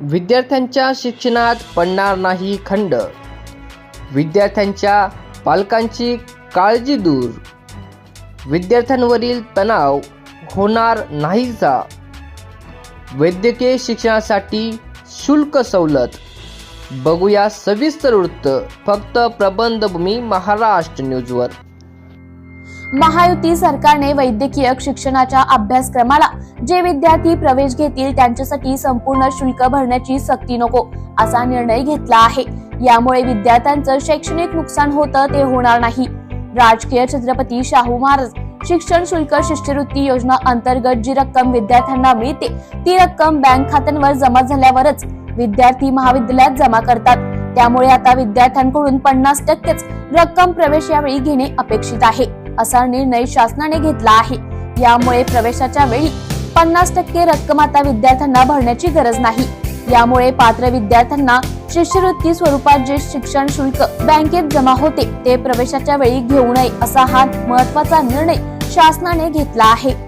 विद्यार्थ्यांच्या शिक्षणात पडणार नाही खंड. विद्यार्थ्यांच्या पालकांची काळजी दूर. विद्यार्थ्यांवरील तणाव होणार नाहीचा वैद्यकीय शिक्षणासाठी शुल्क सवलत. बघूया सविस्तर वृत्त. फक्त प्रबंधभूमी महाराष्ट्र न्यूजवर. महायुती सरकारने वैद्यकीय शिक्षणाच्या अभ्यासक्रमाला जे विद्यार्थी प्रवेश घेतील त्यांच्यासाठी संपूर्ण शुल्क भरण्याची सक्ती नको असा निर्णय घेतला आहे. यामुळे विद्यार्थ्यांचं शैक्षणिक नुकसान होतं ते होणार नाही. राजकीय छत्रपती शाहू महाराज शिक्षण शुल्क शिष्यवृत्ती योजना अंतर्गत जी रक्कम विद्यार्थ्यांना मिळते ती रक्कम बँक खात्यांवर जमा झाल्यावरच विद्यार्थी महाविद्यालयात जमा करतात. त्यामुळे आता विद्यार्थ्यांकडून पन्नास टक्केच रक्कम प्रवेश यावेळी घेणे अपेक्षित आहे. असा निर्णय शासनाने घेतला आहे. यामुळे प्रवेशाच्या वेळी पन्नास टक्के रक्कम आता विद्यार्थ्यांना भरण्याची गरज नाही. यामुळे पात्र विद्यार्थ्यांना शिष्यवृत्ती स्वरूपात जे शिक्षण शुल्क बँकेत जमा होते ते प्रवेशाच्या वेळी घेऊ नये असा हा महत्त्वाचा निर्णय शासनाने घेतला आहे.